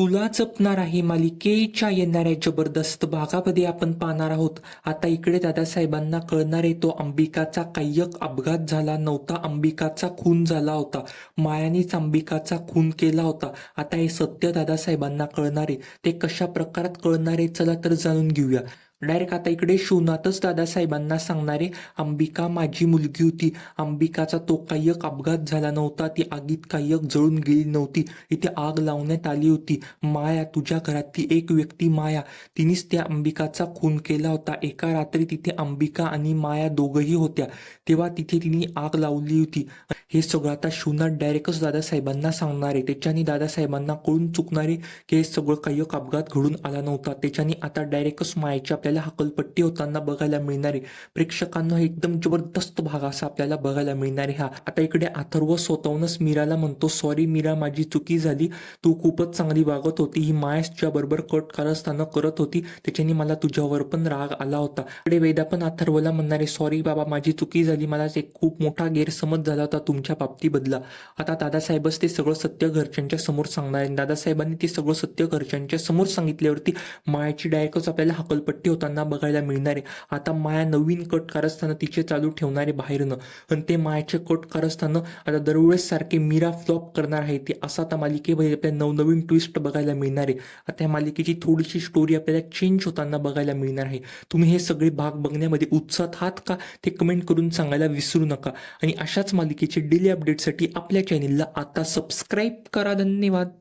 तुला जपणार आहे मालिकेच्या येणाऱ्या जबरदस्त भागामध्ये आपण पाहणार आहोत. आता इकडे दादासाहेबांना कळणार आहे तो अंबिकाचा कायक अपघात झाला नव्हता अंबिकाचा खून झाला होता. मायानीच अंबिकाचा खून केला होता. आता हे सत्य दादासाहेबांना कळणार आहे. ते कशा प्रकारात कळणार आहे? चला तर जाणून घेऊया. डायरेक्ट आता इकडे शिवनाथच दादासाहेबांना सांगणारे अंबिका माझी मुलगी होती. अंबिकाचा तो कायक अपघात झाला नव्हता. ती आगीत कायक जळून गेली नव्हती. इथे आग लावण्यात आली होती. माया तुझ्या घरातली एक व्यक्ती माया. तिनेच त्या अंबिकाचा खून केला होता. एका रात्री तिथे अंबिका आणि माया दोघही होत्या. तेव्हा तिथे तिने आग लावली होती. हे सगळं आता शिवनाथ डायरेक्टच दादासाहेबांना सांगणार. आहे त्याच्याने दादासाहेबांना कळून चुकणारे की हे सगळं कायक अपघात घडून आला नव्हता. त्याच्याने आता डायरेक्टच मायाच्या आपल्याला हकलपट्टी होताना बघायला मिळणार. आहे प्रेक्षकांना एकदम जबरदस्त भाग असा आपल्याला बघायला मिळणार आहे हा. आता इकडे अथर्व स्वतःहूनच मीराला म्हणतो सॉरी मीरा माझी चुकी झाली. तू खूपच चांगली वागत होती. ही मायसच्या बरोबर कट कारस्थानं करत होती. त्याच्याने मला तुझ्यावर पण राग आला होता. इकडे वेदा पण अथर्वला म्हणणारे सॉरी बाबा माझी चुकी झाली. मला एक खूप मोठा गैरसमज झाला होता तुमच्या बाबतीबद्दला आता दादासाहेबच ते सगळं सत्य घरच्यांच्या समोर सांगणार दादासाहेबांनी ते सगळं सत्य घरच्यांच्या समोर सांगितल्यावरती मायाची डायरेक्टच आपल्याला हकलपट्टी होताना बघायला मिळणारे. आता माया नवीन कट कारस्थानं तिचे चालू ठेवणारे बाहेरनं. आणि ते मायाचे कट कारस्थानं आता दरवेळेस सारखे मीरा फ्लॉप करणार आहे. ते असा आता मालिकेमध्ये आपल्याला नवनवीन ट्विस्ट बघायला मिळणार. आहे आता या मालिकेची थोडीशी स्टोरी आपल्याला चेंज होताना बघायला मिळणार आहे. तुम्ही हे सगळे भाग बघण्यामध्ये उत्साहात आहात का? ते कमेंट करून सांगायला विसरू नका. आणि अशाच मालिकेचे डेली अपडेटसाठी आपल्या चॅनेलला आता सबस्क्राईब करा. धन्यवाद.